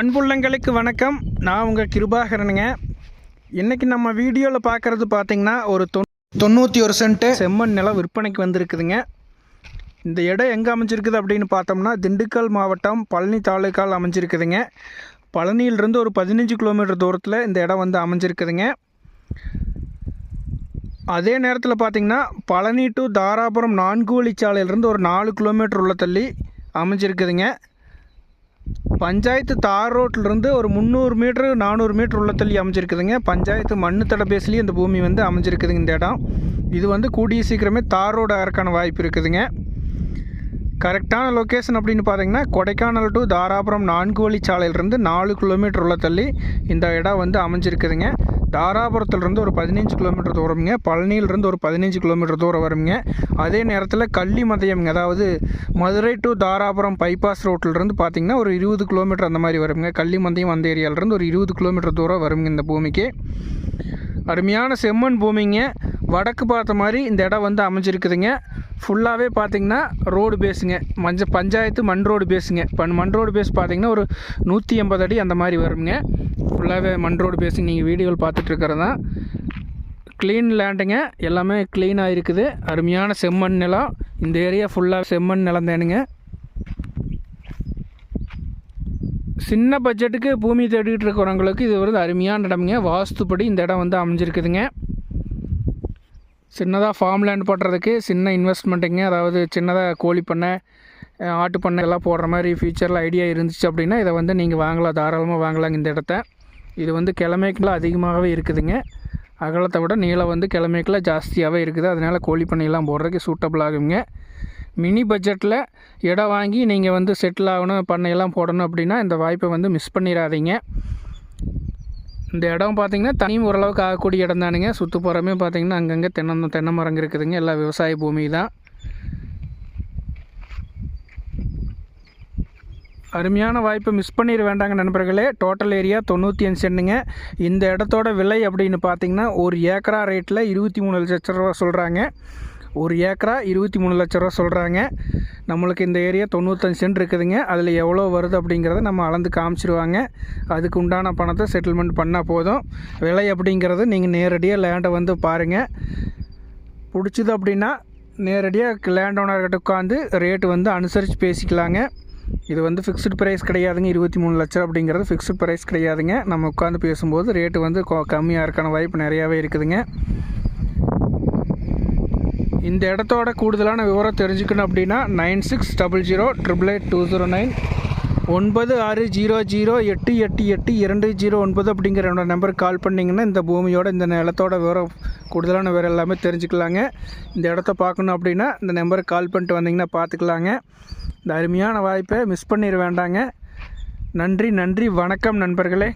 அன்புள்ளங்களுக்கு வணக்கம். நான் உங்கள் கிருபாகரனுங்க. இன்றைக்கி நம்ம வீடியோவில் பார்க்குறது பார்த்தீங்கன்னா ஒரு தொ தொண்ணூற்றி ஒரு சென்ட்டு. செம்மண் நிலம் விற்பனைக்கு வந்திருக்குதுங்க. இந்த இடம் எங்கே அமைஞ்சிருக்குது அப்படின்னு பார்த்தோம்னா திண்டுக்கல் மாவட்டம் பழனி தாலுக்கால் அமைஞ்சிருக்குதுங்க. பழனியிலிருந்து ஒரு பதினஞ்சு கிலோமீட்டர் தூரத்தில் இந்த இடம் வந்து அமைஞ்சிருக்குதுங்க. அதே நேரத்தில் பார்த்தீங்கன்னா பழனி டு தாராபுரம் நான்கு வழிச்சாலையிலேருந்து ஒரு நாலு கிலோமீட்டர் உள்ள தள்ளி அமைஞ்சிருக்குதுங்க. பஞ்சாயத்து தார் ரோட்லேருந்து ஒரு முந்நூறு மீட்ரு நானூறு மீட்ரு உள்ள தள்ளி அமைஞ்சிருக்குதுங்க. பஞ்சாயத்து மண்ணு தடபேசிலையும் இந்த பூமி வந்து அமைஞ்சிருக்குதுங்க இந்த இடம். இது வந்து கூடிய சீக்கிரமே தார் ரோடு ஆகிறக்கான வாய்ப்பு இருக்குதுங்க. கரெக்டான லொக்கேஷன் அப்படின்னு பார்த்தீங்கன்னா கொடைக்கானல் டு தாராபுரம் நான்கு வழி சாலையிலிருந்து நாலு கிலோமீட்டர் உள்ள தள்ளி இந்த இடம் வந்து அமைஞ்சிருக்குதுங்க. தாராபுரத்துலேருந்து ஒரு பதினஞ்சு கிலோமீட்டர் தூரம்ங்க. பழனியிலிருந்து ஒரு பதினஞ்சு கிலோமீட்டர் தூரம் வருங்க அதே நேரத்தில் கள்ளி மதயம்ங்க. அதாவது மதுரை டு தாராபுரம் பைபாஸ் ரோட்டிலிருந்து பார்த்திங்கன்னா ஒரு இருபது கிலோமீட்டர் அந்த மாதிரி வருங்க கள்ளி மந்தியம் அந்த ஏரியாவிலேருந்து ஒரு இருபது கிலோமீட்டர் தூரம் வருங்க இந்த பூமிக்கு. அருமையான செம்மண் பூமிங்க. வடக்கு பார்த்த மாதிரி இந்த இடம் வந்து அமைஞ்சிருக்குதுங்க. ஃபுல்லாகவே பார்த்தீங்கன்னா ரோடு பேஸுங்க மஞ்ச பஞ்சாயத்து மண் ரோடு பேஸுங்க இப்போ மண் ரோடு பேஸ் பார்த்தீங்கன்னா ஒரு நூற்றி எண்பது அடி அந்த மாதிரி வருங்க. ஃபுல்லாகவே மண் ரோடு பேஸுங்க நீங்கள் வீடியோவில் பார்த்துட்ருக்கிறது தான். க்ளீன் லேண்டுங்க எல்லாமே க்ளீனாக இருக்குது. அருமையான செம்மண் நிலம். இந்த ஏரியா ஃபுல்லாக செம்மண் நிலம் தானுங்க. சின்ன பட்ஜெட்டுக்கு பூமி தேடிட்டு இருக்கிறவங்களுக்கு இது வந்து அருமையான இடமுங்க. வாஸ்துப்படி இந்த இடம் வந்து அமைஞ்சிருக்குதுங்க. சின்னதாக ஃபார்ம் லேண்ட் போடுறதுக்கு சின்ன இன்வெஸ்ட்மெண்ட்டுங்க அதாவது சின்னதாக கோழி பண்ணை ஆட்டு பண்ணை எல்லாம் போடுற மாதிரி ஃபியூச்சரில் ஐடியா இருந்துச்சு அப்படின்னா இதை வந்து நீங்கள் வாங்கலாம். தாராளமாக வாங்கலாங்க இந்த இடத்த. இது வந்து கிழமைக்குள்ள அதிகமாகவே இருக்குதுங்க. அகலத்தை விட நீளம் வந்து கிழமைக்குள்ள ஜாஸ்தியாகவே இருக்குது. அதனால் கோழி பண்ணையெல்லாம் போடுறதுக்கு சூட்டபிள் ஆகுங்க. மினி பட்ஜெட்டில் இடம் வாங்கி நீங்கள் வந்து செட்டில் ஆகணும் பண்ணையெல்லாம் போடணும் அப்படின்னா இந்த வாய்ப்பை வந்து மிஸ் பண்ணிடாதீங்க. இந்த இடம் பார்த்தீங்கன்னா தனியும் ஓரளவுக்கு ஆகக்கூடிய இடம் தானுங்க சுற்றுப்புறமே பார்த்தீங்கன்னா அங்கங்கே தென்னை தென்னை மரங்க இருக்குதுங்க. எல்லாம் விவசாய பூமி தான் அருமையான வாய்ப்பை மிஸ் பண்ணிட வேண்டாங்க நண்பர்களே. டோட்டல் ஏரியா தொண்ணூற்றி அஞ்சு சென்னுங்க. இந்த இடத்தோட விலை அப்படின்னு பார்த்தீங்கன்னா ஒரு ஏக்கரா ரேட்டில் இருபத்தி மூணு லட்ச ரூபா சொல்கிறாங்க ஒரு ஏக்கரா இருபத்தி மூணு லட்ச ரூபா சொல்கிறாங்க நம்மளுக்கு இந்த ஏரியா தொண்ணூத்தஞ்சு சென்ட் இருக்குதுங்க. அதில் எவ்வளோ வருது அப்படிங்கிறத நம்ம அளந்து காமிச்சிருவாங்க. அதுக்கு உண்டான பணத்தை செட்டில்மெண்ட் பண்ணால் போதும். விலை அப்படிங்கிறது நீங்கள் நேரடியாக லேண்டை வந்து பாருங்கள் பிடிச்சிது அப்படின்னா நேரடியாக லேண்ட் ஓனர்கிட்ட உட்காந்து ரேட்டு வந்து அனுசரித்து பேசிக்கலாங்க. இது வந்து ஃபிக்ஸ்டு ப்ரைஸ் கிடையாதுங்க. இருபத்தி மூணு லட்சம் அப்படிங்கிறது ஃபிக்ஸ்டு ப்ரைஸ் கிடையாதுங்க. நம்ம உட்காந்து பேசும்போது ரேட்டு வந்து கம்மியாக இருக்கான வாய்ப்பு நிறையாவே இருக்குதுங்க. இந்த இடத்தோட கூடுதலான விவரம் தெரிஞ்சுக்கணும் அப்படின்னா nine six double zero triple eight two zero nine ஒன்பது ஆறு ஜீரோ ஜீரோ எட்டு எட்டு எட்டு இரண்டு ஜீரோ ஒன்பது அப்படிங்கிற என்னோடய நம்பருக்கு கால் பண்ணிங்கன்னா இந்த பூமியோட இந்த நிலத்தோட விவரம் கூடுதலான விவரம் எல்லாமே தெரிஞ்சுக்கலாங்க. இந்த இடத்த பார்க்கணும் அப்படின்னா இந்த நம்பருக்கு கால் பண்ணிட்டு வந்தீங்கன்னா பார்த்துக்கலாங்க. இந்த அருமையான வாய்ப்பை மிஸ் பண்ணிட வேண்டாங்க. நன்றி நன்றி வணக்கம் நண்பர்களே.